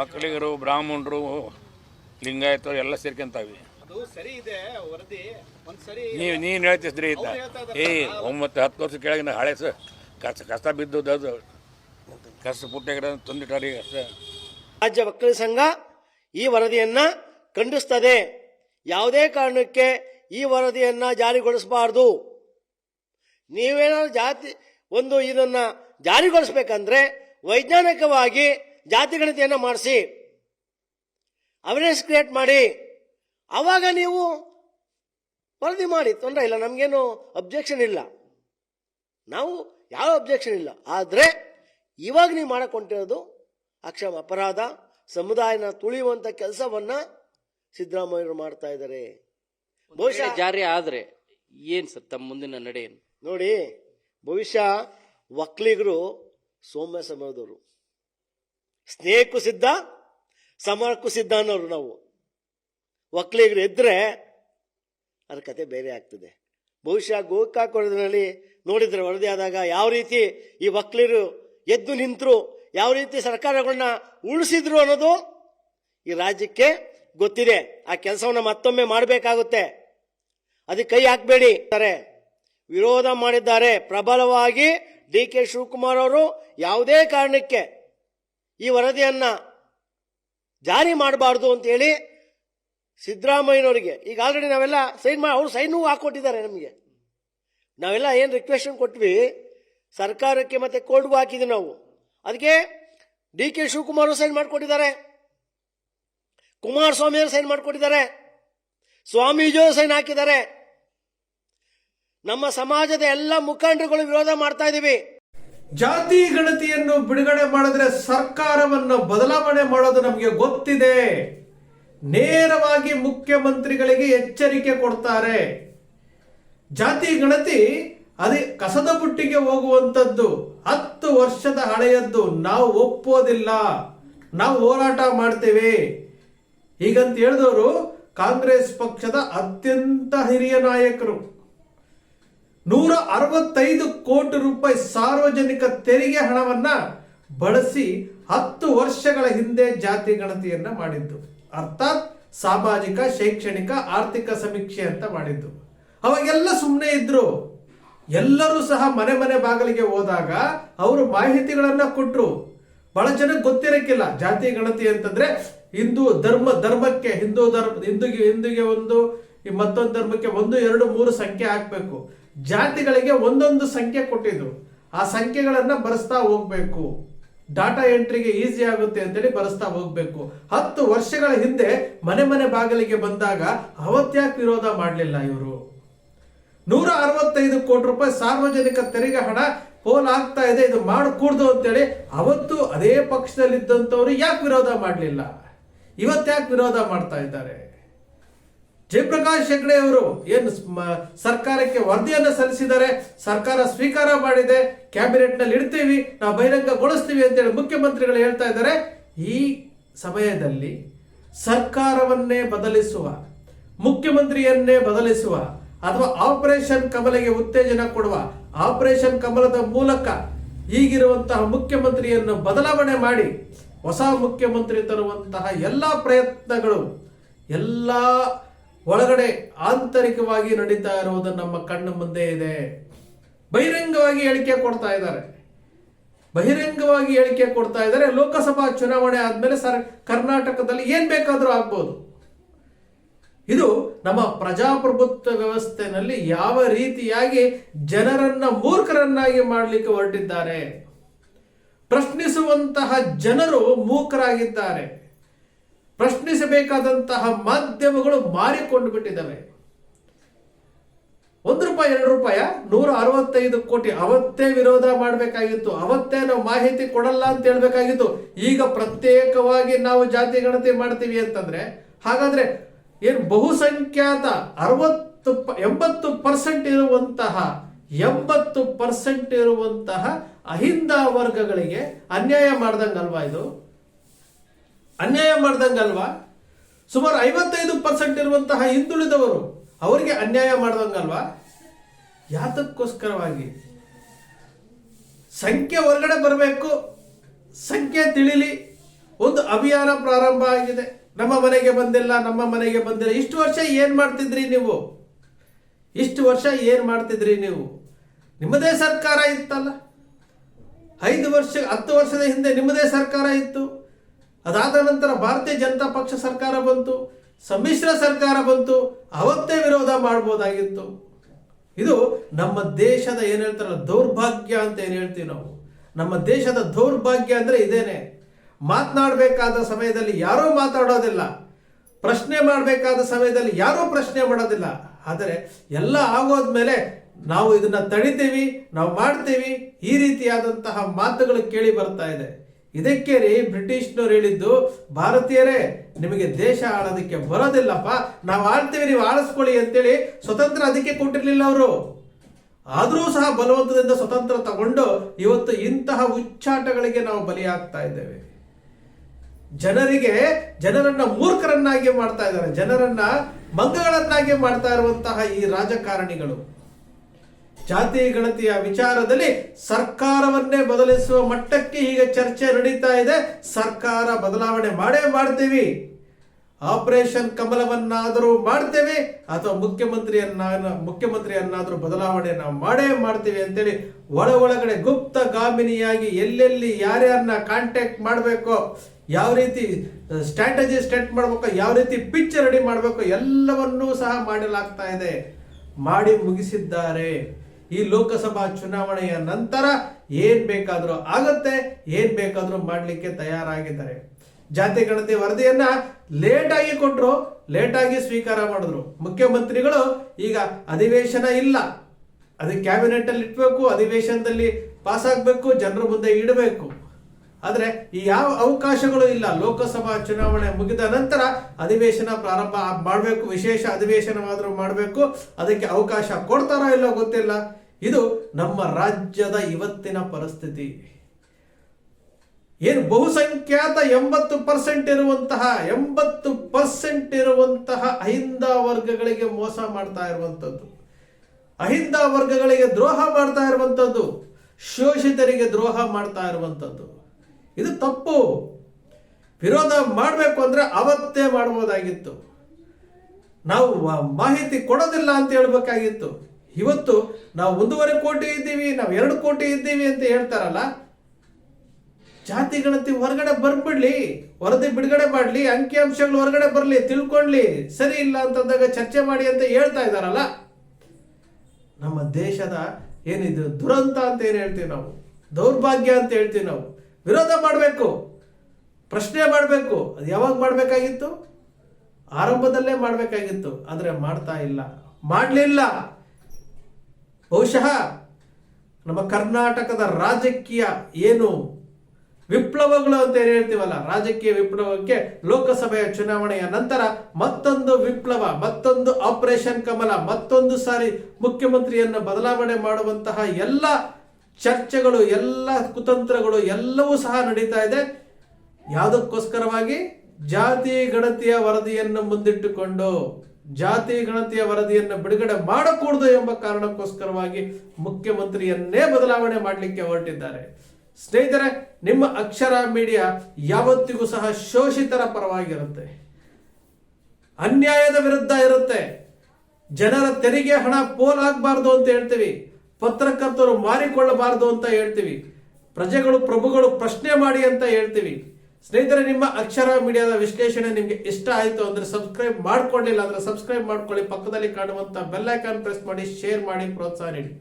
ಒಕ್ಕಲಿಗರು ಬ್ರಾಹ್ಮಣರು ಲಿಂಗಾಯತರು ಎಲ್ಲ ಸೇರ್ಕೊಂತಾವೆ. ಅದು ಸರಿ ಇದೆ ವರದಿ. ಒಂದ್ ಸರಿ ನೀವು ನೀನು ಹೇಳ್ತಿದ್ರಿ ಇದ್ದ. ಏ ಒಂಬತ್ತು ಹತ್ತು ವರ್ಷ ಕೆಳಗಿನ ಹಳೆ ಸ ಕಸ ಕಸ ಬಿದ್ದು ಅದು. ಕಸ ಪುಟ್ಟ ತಂದಿಟ್ಟಾರೀಗ ಅಷ್ಟೇ ರಾಜ್ಯ ಒಕ್ಕಲಿಗ ಸಂಘ ಈ ವರದಿಯನ್ನ ಖಂಡಿಸ್ತದೆ. ಯಾವುದೇ ಕಾರಣಕ್ಕೆ ಈ ವರದಿಯನ್ನ ಜಾರಿಗೊಳಿಸಬಾರ್ದು. ನೀವೇನಾದ್ರು ಜಾತಿ ಒಂದು ಇದನ್ನ ಜಾರಿಗೊಳಿಸ್ಬೇಕಂದ್ರೆ ವೈಜ್ಞಾನಿಕವಾಗಿ ಜಾತಿ ಗಣತಿಯನ್ನ ಮಾಡಿಸಿ ಅವೇರ್ನೆಸ್ ಕ್ರಿಯೇಟ್ ಮಾಡಿ ಆವಾಗ ನೀವು ವರದಿ ಮಾಡಿ ತೊಂದರೆ ಇಲ್ಲ ನಮಗೇನು ಅಬ್ಜೆಕ್ಷನ್ ಇಲ್ಲ. ನಾವು ಯಾವ ಅಬ್ಜೆಕ್ಷನ್ ಇಲ್ಲ. ಆದರೆ ಇವಾಗ ನೀವು ಮಾಡಕೊಂಡಿರೋದು ಅಕ್ಷಮ ಅಪರಾಧ ಸಮುದಾಯನ ತುಳಿಯುವಂತ ಕೆಲಸವನ್ನ ಸಿದ್ದರಾಮಯ್ಯರು ಮಾಡ್ತಾ ಇದ್ದಾರೆ. ಬಹುಶಃ ಜಾರಿ ಆದ್ರೆ ಏನ್ ಸರ್ ತಮ್ಮ ಮುಂದಿನ ನಡೆ ಏನು ನೋಡಿ ಬಹುಶಃ ಒಕ್ಕಲಿಗರು ಸೌಮ್ಯ ಸಮಯದವರು ಸ್ನೇಹಕ್ಕೂ ಸಿದ್ಧ, ಸಮರಕ್ಕೂ ಸಿದ್ಧ ಅನ್ನೋರು ನಾವು. ಒಕ್ಕಲಿಗರು ಇದ್ರೆ ಅದ್ರ ಕತೆ ಬೇರೆ ಆಗ್ತದೆ. ಬಹುಶಃ ಗೋಕಾಕೊಳದಲ್ಲಿ ನೋಡಿದ್ರೆ ವರದಿ ಆದಾಗ ಯಾವ ರೀತಿ ಈ ಒಕ್ಕಲಿಗರು ಎದ್ದು ನಿಂತರು, ಯಾವ ರೀತಿ ಸರ್ಕಾರಗಳನ್ನ ಉಳಿಸಿದ್ರು ಅನ್ನೋದು ಈ ರಾಜ್ಯಕ್ಕೆ ಗೊತ್ತಿದೆ. ಆ ಕೆಲಸವನ್ನು ಮತ್ತೊಮ್ಮೆ ಮಾಡಬೇಕಾಗುತ್ತೆ. ಅದಕ್ಕೆ ಕೈ ಹಾಕಬೇಡಿ. ವಿರೋಧ ಮಾಡಿದ್ದಾರೆ. ಪ್ರಬಲವಾಗಿ ಡಿ ಕೆ ಶಿವಕುಮಾರ್ ಅವರು ಯಾವುದೇ ಕಾರಣಕ್ಕೆ ಈ ವರದಿಯನ್ನು ಜಾರಿ ಮಾಡಬಾರ್ದು ಅಂತೇಳಿ ಸಿದ್ದರಾಮಯ್ಯನವರಿಗೆ ಈಗ ಆಲ್ರೆಡಿ ನಾವೆಲ್ಲ ಸೈನ್ ಮಾಡಿ ಅವರು ಸೈನು ಹಾಕ್ಕೊಟ್ಟಿದ್ದಾರೆ ನಮಗೆ. ನಾವೆಲ್ಲ ಏನು ರಿಕ್ವೆಸ್ಟನ್ ಕೊಟ್ವಿ, ಸರ್ಕಾರಕ್ಕೆ ಮತ್ತೆ ಕೋರ್ಟ್ಗೂ ಹಾಕಿದ್ವಿ ನಾವು. ಅದಕ್ಕೆ ಡಿ ಕೆ ಶಿವಕುಮಾರ್ ಸೈನ್ ಮಾಡಿಕೊಟ್ಟಿದ್ದಾರೆ. ಕುಮಾರಸ್ವಾಮಿ ಅವರು ಸೈನ್ ಮಾಡಿಕೊಟ್ಟಿದ್ದಾರೆ. ಸ್ವಾಮೀಜಿಯವರು ಸೈನ್ ಹಾಕಿದ್ದಾರೆ. ನಮ್ಮ ಸಮಾಜದ ಎಲ್ಲ ಮುಖಂಡರುಗಳು ವಿರೋಧ ಮಾಡ್ತಾ ಇದೀವಿ. ಜಾತಿ ಗಣತಿಯನ್ನು ಬಿಡುಗಡೆ ಮಾಡಿದ್ರೆ ಸರ್ಕಾರವನ್ನು ಬದಲಾವಣೆ ಮಾಡೋದು ನಮಗೆ ಗೊತ್ತಿದೆ. ನೇರವಾಗಿ ಮುಖ್ಯಮಂತ್ರಿಗಳಿಗೆ ಎಚ್ಚರಿಕೆ ಕೊಡ್ತಾರೆ. ಜಾತಿ ಗಣತಿ ಅದೇ ಕಸದ ಬುಟ್ಟಿಗೆ ಹೋಗುವಂಥದ್ದು, ಹತ್ತು ವರ್ಷದ ಹಳೆಯದ್ದು, ನಾವು ಒಪ್ಪೋದಿಲ್ಲ, ನಾವು ಹೋರಾಟ ಮಾಡ್ತೇವೆ. ಹೀಗಂತ ಹೇಳಿದವರು ಕಾಂಗ್ರೆಸ್ ಪಕ್ಷದ ಅತ್ಯಂತ ಹಿರಿಯ ನಾಯಕರು. ನೂರ ಅರವತ್ತೈದು ಕೋಟಿ ರೂಪಾಯಿ ಸಾರ್ವಜನಿಕ ತೆರಿಗೆ ಹಣವನ್ನ ಬಳಸಿ ಹತ್ತು ವರ್ಷಗಳ ಹಿಂದೆ ಜಾತಿ ಗಣತಿಯನ್ನ ಮಾಡಿದ್ದು. ಅರ್ಥಾತ್ ಸಾಮಾಜಿಕ, ಶೈಕ್ಷಣಿಕ, ಆರ್ಥಿಕ ಸಮೀಕ್ಷೆ ಅಂತ ಮಾಡಿದ್ದು. ಅವಾಗೆಲ್ಲ ಸುಮ್ಮನೆ ಇದ್ರು. ಎಲ್ಲರೂ ಸಹ ಮನೆ ಮನೆ ಬಾಗಿಲಿಗೆ ಹೋದಾಗ ಅವರು ಮಾಹಿತಿಗಳನ್ನ ಕೊಟ್ಟರು ಬಹಳ ಜನಕ್ಕೆ ಗೊತ್ತಿರಕ್ಕಿಲ್ಲ ಜಾತಿ ಗಣತಿ ಅಂತಂದ್ರೆ ಹಿಂದೂ ಧರ್ಮ, ಧರ್ಮಕ್ಕೆ ಹಿಂದೂ ಧರ್ಮ, ಹಿಂದೂಗೆ ಹಿಂದೂಗೆ ಒಂದು ಮತ್ತೊಂದು ಧರ್ಮಕ್ಕೆ ಒಂದು, ಎರಡು, ಮೂರು ಸಂಖ್ಯೆ ಹಾಕ್ಬೇಕು. ಜಾತಿಗಳಿಗೆ ಒಂದೊಂದು ಸಂಖ್ಯೆ ಕೊಟ್ಟಿದ್ರು. ಆ ಸಂಖ್ಯೆಗಳನ್ನ ಬರೆಸ್ತಾ ಹೋಗ್ಬೇಕು. ಡಾಟಾ ಎಂಟ್ರಿಗೆ ಈಸಿ ಆಗುತ್ತೆ ಅಂತೇಳಿ ಬರೆಸ್ತಾ ಹೋಗ್ಬೇಕು. ಹತ್ತು ವರ್ಷಗಳ ಹಿಂದೆ ಮನೆ ಮನೆ ಬಾಗಿಲಿಗೆ ಬಂದಾಗ ಅವತ್ಯಾಕ್ ವಿರೋಧ ಮಾಡಲಿಲ್ಲ ಇವರು. ನೂರ ಅರವತ್ತೈದು ಕೋಟಿ ರೂಪಾಯಿ ಸಾರ್ವಜನಿಕ ತೆರಿಗೆ ಹಣ ಪೋಲ್ ಆಗ್ತಾ ಇದೆ, ಇದು ಮಾಡಕೂಡ್ದು ಅಂತೇಳಿ ಅವತ್ತು ಅದೇ ಪಕ್ಷದಲ್ಲಿದ್ದಂಥವ್ರು ಯಾಕೆ ವಿರೋಧ ಮಾಡಲಿಲ್ಲ? ಇವತ್ತ್ಯಾಕೆ ವಿರೋಧ ಮಾಡ್ತಾ ಇದ್ದಾರೆ? ಜಯಪ್ರಕಾಶ್ ಹೆಗ್ಡೆ ಅವರು ಏನು ಸರ್ಕಾರಕ್ಕೆ ವರದಿಯನ್ನು ಸಲ್ಲಿಸಿದ್ದಾರೆ, ಸರ್ಕಾರ ಸ್ವೀಕಾರ ಮಾಡಿದೆ ಕ್ಯಾಬಿನೆಟ್ನಲ್ಲಿ ಇಡ್ತೀವಿ, ನಾವು ಬಹಿರಂಗಗೊಳಿಸ್ತೀವಿ ಅಂತೇಳಿ ಮುಖ್ಯಮಂತ್ರಿಗಳು ಹೇಳ್ತಾ ಇದ್ದಾರೆ. ಈ ಸಮಯದಲ್ಲಿ ಸರ್ಕಾರವನ್ನೇ ಬದಲಿಸುವ, ಮುಖ್ಯಮಂತ್ರಿಯನ್ನೇ ಬದಲಿಸುವ ಅಥವಾ ಆಪರೇಷನ್ ಕಮಲಗೆ ಉತ್ತೇಜನ ಕೊಡುವ, ಆಪರೇಷನ್ ಕಮಲದ ಮೂಲಕ ಈಗಿರುವಂತಹ ಮುಖ್ಯಮಂತ್ರಿಯನ್ನು ಬದಲಾವಣೆ ಮಾಡಿ ಹೊಸ ಮುಖ್ಯಮಂತ್ರಿ ತರುವಂತಹ ಎಲ್ಲ ಪ್ರಯತ್ನಗಳು, ಎಲ್ಲ ಒಳಗಡೆ ಆಂತರಿಕವಾಗಿ ನಡೀತಾ ಇರುವುದು ನಮ್ಮ ಕಣ್ಣು ಮುಂದೆ ಇದೆ. ಬಹಿರಂಗವಾಗಿ ಹೇಳಿಕೆ ಕೊಡ್ತಾ ಇದ್ದಾರೆ. ಬಹಿರಂಗವಾಗಿ ಹೇಳಿಕೆ ಕೊಡ್ತಾ ಇದ್ದಾರೆ. ಲೋಕಸಭಾ ಚುನಾವಣೆ ಆದ್ಮೇಲೆ ಸರ್ ಕರ್ನಾಟಕದಲ್ಲಿ ಏನ್ ಬೇಕಾದರೂ ಆಗ್ಬೋದು. ಇದು ನಮ್ಮ ಪ್ರಜಾಪ್ರಭುತ್ವ ವ್ಯವಸ್ಥೆನಲ್ಲಿ ಯಾವ ರೀತಿಯಾಗಿ ಜನರನ್ನ ಮೂರ್ಖರನ್ನಾಗಿ ಮಾಡಲಿಕ್ಕೆ ಹೊರಟಿದ್ದಾರೆ. ಪ್ರಶ್ನಿಸುವಂತಹ ಜನರು ಮೂಕರಾಗಿದ್ದಾರೆ ಪ್ರಶ್ನಿಸಬೇಕಾದಂತಹ ಮಾಧ್ಯಮಗಳು ಮಾರಿಕೊಂಡು ಬಿಟ್ಟಿದ್ದಾವೆ. ಒಂದು ರೂಪಾಯಿ, ಎರಡು ರೂಪಾಯ, ನೂರ ಅರವತ್ತೈದು ಕೋಟಿ ಅವತ್ತೇ ವಿರೋಧ ಮಾಡಬೇಕಾಗಿತ್ತು. ಅವತ್ತೇ ನಾವು ಮಾಹಿತಿ ಕೊಡಲ್ಲ ಅಂತ ಹೇಳ್ಬೇಕಾಗಿತ್ತು. ಈಗ ಪ್ರತ್ಯೇಕವಾಗಿ ನಾವು ಜಾತಿ ಗಣತಿ ಮಾಡ್ತೀವಿ ಅಂತಂದ್ರೆ, ಹಾಗಾದ್ರೆ ಏನು ಬಹುಸಂಖ್ಯಾತ ಅರವತ್ತು ಎಂಬತ್ತು ಪರ್ಸೆಂಟ್ ಇರುವಂತಹ, ಎಂಬತ್ತು ಪರ್ಸೆಂಟ್ ಇರುವಂತಹ ಅಹಿಂದ ವರ್ಗಗಳಿಗೆ ಅನ್ಯಾಯ ಮಾಡ್ದಂಗಲ್ವಾ ಇದು? ಅನ್ಯಾಯ ಮಾಡ್ದಂಗಲ್ವಾ ಸುಮಾರು ಐವತ್ತೈದು ಪರ್ಸೆಂಟ್ ಇರುವಂತಹ ಹಿಂದುಳಿದವರು ಅವರಿಗೆ ಅನ್ಯಾಯ ಮಾಡ್ದಂಗಲ್ವಾ ಯಾತಕ್ಕೋಸ್ಕರವಾಗಿ? ಸಂಖ್ಯೆ ಹೊರಗಡೆ ಬರಬೇಕು, ಸಂಖ್ಯೆ ತಿಳಿಲಿ. ಒಂದು ಅಭಿಯಾನ ಪ್ರಾರಂಭ ಆಗಿದೆ. ನಮ್ಮ ಮನೆಗೆ ಬಂದಿಲ್ಲ, ನಮ್ಮ ಮನೆಗೆ ಬಂದಿಲ್ಲ. ಇಷ್ಟು ವರ್ಷ ಏನು ಮಾಡ್ತಿದ್ರಿ ನೀವು? ಇಷ್ಟು ವರ್ಷ ಏನು ಮಾಡ್ತಿದ್ರಿ ನೀವು? ನಿಮ್ಮದೇ ಸರ್ಕಾರ ಇತ್ತಲ್ಲ? ಐದು ವರ್ಷ, ಹತ್ತು ವರ್ಷದ ಹಿಂದೆ ನಿಮ್ಮದೇ ಸರ್ಕಾರ ಇತ್ತು. ಅದಾದ ನಂತರ ಭಾರತೀಯ ಜನತಾ ಪಕ್ಷ ಸರ್ಕಾರ ಬಂತು, ಸಮ್ಮಿಶ್ರ ಸರ್ಕಾರ ಬಂತು, ಅವತ್ತೇ ವಿರೋಧ ಮಾಡ್ಬೋದಾಗಿತ್ತು. ಇದು ನಮ್ಮ ದೇಶದ ಏನು ಹೇಳ್ತಾರಲ್ಲ, ದೌರ್ಭಾಗ್ಯ ಅಂತ ಏನು ಹೇಳ್ತೀವಿ ನಾವು. ನಮ್ಮ ದೇಶದ ದೌರ್ಭಾಗ್ಯ ಅಂದ್ರೆ ಇದೇನೆ. ಮಾತನಾಡಬೇಕಾದ ಸಮಯದಲ್ಲಿ ಯಾರೂ ಮಾತಾಡೋದಿಲ್ಲ. ಪ್ರಶ್ನೆ ಮಾಡಬೇಕಾದ ಸಮಯದಲ್ಲಿ ಯಾರೂ ಪ್ರಶ್ನೆ ಮಾಡೋದಿಲ್ಲ. ಆದರೆ ಎಲ್ಲ ಆಗೋದ್ಮೇಲೆ ನಾವು ಇದನ್ನ ತಡಿತೀವಿ, ನಾವು ಮಾಡ್ತೀವಿ, ಈ ರೀತಿಯಾದಂತಹ ಮಾತುಗಳು ಕೇಳಿ ಬರ್ತಾ ಇದೆ. ಇದಕ್ಕೆ ರೀ ಬ್ರಿಟಿಷ್ನವ್ರು ಹೇಳಿದ್ದು, ಭಾರತೀಯರೇ, ನಿಮಗೆ ದೇಶ ಆಳೋದಕ್ಕೆ ಬರೋದಿಲ್ಲಪ್ಪ. ನಾವು ಆಳ್ತೀವಿ, ನೀವು ಆಳಿಸ್ಕೊಳ್ಳಿ ಅಂತೇಳಿ ಸ್ವತಂತ್ರ ಅದಕ್ಕೆ ಕೊಟ್ಟಿರಲಿಲ್ಲ ಅವರು. ಆದರೂ ಸಹ ಬಲವಂತದಿಂದ ಸ್ವತಂತ್ರ ತಗೊಂಡು ಇವತ್ತು ಇಂತಹ ಉಚ್ಚಾಟಗಳಿಗೆ ನಾವು ಬಲಿಯಾಗ್ತಾ ಇದ್ದೇವೆ. ಜನರಿಗೆ, ಜನರನ್ನ ಮೂರ್ಖರನ್ನಾಗಿ ಮಾಡ್ತಾ ಇದ್ದಾರೆ. ಜನರನ್ನ ಮಂಗಗಳನ್ನಾಗಿ ಮಾಡ್ತಾ ಇರುವಂತಹ ಈ ರಾಜಕಾರಣಿಗಳು. ಜಾತಿ ಗಣತಿಯ ವಿಚಾರದಲ್ಲಿ ಸರ್ಕಾರವನ್ನೇ ಬದಲಿಸುವ ಮಟ್ಟಕ್ಕೆ ಈಗ ಚರ್ಚೆ ನಡೀತಾ ಇದೆ. ಸರ್ಕಾರ ಬದಲಾವಣೆ ಮಾಡೇ ಮಾಡ್ತೀವಿ. ಆಪರೇಷನ್ ಕಮಲವನ್ನಾದರೂ ಮಾಡ್ತೇವೆ ಅಥವಾ ಮುಖ್ಯಮಂತ್ರಿಯನ್ನ ಮುಖ್ಯಮಂತ್ರಿಯನ್ನಾದರೂ ಬದಲಾವಣೆ ಮಾಡೇ ಮಾಡ್ತೀವಿ ಅಂತೇಳಿ ಒಳ ಒಳಗಡೆ ಗುಪ್ತ ಗಾಮಿನಿಯಾಗಿ ಎಲ್ಲೆಲ್ಲಿ ಯಾರ್ಯಾರನ್ನ ಕಾಂಟ್ಯಾಕ್ಟ್ ಮಾಡಬೇಕೋ, ಯಾವ ರೀತಿ ಸ್ಟ್ರಾಟಜಿ ಸ್ಟೆಟ್ ಮಾಡಬೇಕು, ಯಾವ ರೀತಿ ಪಿಚ್ ರೆಡಿ ಮಾಡಬೇಕು ಎಲ್ಲವನ್ನೂ ಸಹ ಮಾಡಲಾಗ್ತಾ ಇದೆ. ಮಾಡಿ ಮುಗಿಸಿದ್ದಾರೆ. ಈ ಲೋಕಸಭಾ ಚುನಾವಣೆಯ ನಂತರ ಏನ್ ಬೇಕಾದರೂ ಆಗುತ್ತೆ, ಏನ್ ಬೇಕಾದರೂ ಮಾಡಲಿಕ್ಕೆ ತಯಾರಾಗಿದ್ದಾರೆ. ಜಾತಿ ಗಣತಿ ವರದಿಯನ್ನ ಲೇಟಾಗಿ ಕೊಟ್ಟರು ಲೇಟಾಗಿ ಸ್ವೀಕಾರ ಮಾಡಿದ್ರು. ಮುಖ್ಯಮಂತ್ರಿಗಳು ಈಗ ಅಧಿವೇಶನ ಇಲ್ಲ. ಅದು ಕ್ಯಾಬಿನೆಟ್ ಅಲ್ಲಿ ಇಟ್ಬೇಕು, ಅಧಿವೇಶನದಲ್ಲಿ ಪಾಸ್ ಆಗಬೇಕು, ಜನರ ಮುಂದೆ ಇಡಬೇಕು. ಆದ್ರೆ ಈ ಯಾವ ಅವಕಾಶಗಳು ಇಲ್ಲ, ಲೋಕಸಭಾ ಚುನಾವಣೆ ಮುಗಿದ ನಂತರ ಅಧಿವೇಶನ ಪ್ರಾರಂಭ ಮಾಡಬೇಕು, ವಿಶೇಷ ಅಧಿವೇಶನವಾದರೂ ಮಾಡಬೇಕು, ಅದಕ್ಕೆ ಅವಕಾಶ ಕೊಡ್ತಾರೋ ಇಲ್ಲೋ ಗೊತ್ತಿಲ್ಲ. ಇದು ನಮ್ಮ ರಾಜ್ಯದ ಇವತ್ತಿನ ಪರಿಸ್ಥಿತಿ. ಏನು ಬಹುಸಂಖ್ಯಾತ ಎಂಬತ್ತು ಪರ್ಸೆಂಟ್ ಇರುವಂತಹ, ಎಂಬತ್ತು ಪರ್ಸೆಂಟ್ ಇರುವಂತಹ ಅಹಿಂದ ವರ್ಗಗಳಿಗೆ ಮೋಸ ಮಾಡ್ತಾ ಇರುವಂಥದ್ದು. ಅಹಿಂದ ವರ್ಗಗಳಿಗೆ ದ್ರೋಹ ಮಾಡ್ತಾ ಇರುವಂಥದ್ದು. ಶೋಷಿತರಿಗೆ ದ್ರೋಹ ಮಾಡ್ತಾ ಇರುವಂಥದ್ದು. ಇದು ತಪ್ಪು. ವಿರೋಧ ಮಾಡಬೇಕು ಅಂದ್ರೆ ಅವತ್ತೇ ಮಾಡ್ಬೋದಾಗಿತ್ತು. ನಾವು ಮಾಹಿತಿ ಕೊಡೋದಿಲ್ಲ ಅಂತ ಹೇಳ್ಬೇಕಾಗಿತ್ತು. ಇವತ್ತು ನಾವು ಒಂದೂವರೆ ಕೋಟಿ ಇದ್ದೀವಿ, ನಾವು ಎರಡು ಕೋಟಿ ಇದ್ದೀವಿ ಅಂತ ಹೇಳ್ತಾರಲ್ಲ. ಜಾತಿ ಗಣತಿ ಹೊರಗಡೆ ಬರ್ಬಿಡ್ಲಿ, ವರದಿ ಬಿಡುಗಡೆ ಮಾಡಲಿ ಅಂಕಿಅಂಶಗಳು ಹೊರಗಡೆ ಬರಲಿ, ತಿಳ್ಕೊಳ್ಳಿ, ಸರಿ ಇಲ್ಲ ಅಂತಂದಾಗ ಚರ್ಚೆ ಮಾಡಿ ಅಂತ ಹೇಳ್ತಾ ಇದಾರಲ್ಲ ನಮ್ಮ ದೇಶದ ಏನಿದು ದುರಂತ ಅಂತ ಏನು ಹೇಳ್ತೀವಿ ನಾವು? ದೌರ್ಭಾಗ್ಯ ಅಂತ ಹೇಳ್ತೀವಿ ನಾವು. ವಿರೋಧ ಮಾಡಬೇಕು, ಪ್ರಶ್ನೆ ಮಾಡಬೇಕು, ಅದು ಯಾವಾಗ ಮಾಡಬೇಕಾಗಿತ್ತು? ಆರಂಭದಲ್ಲೇ ಮಾಡಬೇಕಾಗಿತ್ತು, ಆದರೆ ಮಾಡ್ತಾ ಇಲ್ಲ. ಮಾಡಲಿಲ್ಲ. ಬಹುಶಃ ನಮ್ಮ ಕರ್ನಾಟಕದ ರಾಜಕೀಯ ಏನು ವಿಪ್ಲವಗಳು ಅಂತ ಏನು ಹೇಳ್ತೀವಲ್ಲ, ರಾಜಕೀಯ ವಿಪ್ಲವಕ್ಕೆ ಲೋಕಸಭೆಯ ಚುನಾವಣೆಯ ನಂತರ ಮತ್ತೊಂದು ವಿಪ್ಲವ, ಮತ್ತೊಂದು ಆಪರೇಷನ್ ಕಮಲ, ಮತ್ತೊಂದು ಸಾರಿ ಮುಖ್ಯಮಂತ್ರಿಯನ್ನು ಬದಲಾವಣೆ ಮಾಡುವಂತಹ ಎಲ್ಲ ಚರ್ಚೆಗಳು, ಎಲ್ಲ ಕುತಂತ್ರಗಳು ಎಲ್ಲವೂ ಸಹ ನಡೀತಾ ಇದೆ. ಯಾವುದಕ್ಕೋಸ್ಕರವಾಗಿ? ಜಾತಿ ಗಣತಿಯ ವರದಿಯನ್ನು ಮುಂದಿಟ್ಟುಕೊಂಡು, ಜಾತಿ ಗಣತಿಯ ವರದಿಯನ್ನು ಬಿಡುಗಡೆ ಮಾಡಕೂಡದು ಎಂಬ ಕಾರಣಕ್ಕೋಸ್ಕರವಾಗಿ ಮುಖ್ಯಮಂತ್ರಿಯನ್ನೇ ಬದಲಾವಣೆ ಮಾಡಲಿಕ್ಕೆ ಹೊರಟಿದ್ದಾರೆ. ಸ್ನೇಹಿತರೆ, ನಿಮ್ಮ ಅಕ್ಷರ ಮೀಡಿಯಾ ಯಾವತ್ತಿಗೂ ಸಹ ಶೋಷಿತರ ಪರವಾಗಿರುತ್ತೆ. ಅನ್ಯಾಯದ ವಿರುದ್ಧ ಇರುತ್ತೆ. ಜನರ ತೆರಿಗೆ ಹಣ ಪೋಲಾಗಬಾರ್ದು ಅಂತ ಹೇಳ್ತೀವಿ. ಪತ್ರಕರ್ತರು ಮಾರಿಕೊಳ್ಳಬಾರದು ಅಂತ ಹೇಳ್ತೀವಿ. ಪ್ರಜೆಗಳು, ಪ್ರಭುಗಳು ಪ್ರಶ್ನೆ ಮಾಡಿ ಅಂತ ಹೇಳ್ತೀವಿ. ಸ್ನೇಹಿತರೆ, ನಿಮ್ಮ ಅಕ್ಷರ ಮೀಡಿಯಾದ ವಿಶ್ಲೇಷಣೆ ನಿಮಗೆ ಇಷ್ಟ ಆಯಿತು ಅಂದ್ರೆ ಸಬ್ಸ್ಕ್ರೈಬ್ ಮಾಡ್ಕೊಂಡಿಲ್ಲ ಅಂದರೆ ಸಬ್ಸ್ಕ್ರೈಬ್ ಮಾಡ್ಕೊಳ್ಳಿ. ಪಕ್ಕದಲ್ಲಿ ಕಾಣುವಂತ ಬೆಲ್ಲೈಕಾನ್ ಪ್ರೆಸ್ ಮಾಡಿ ಶೇರ್ ಮಾಡಿ, ಪ್ರೋತ್ಸಾಹ ನೀಡಿ.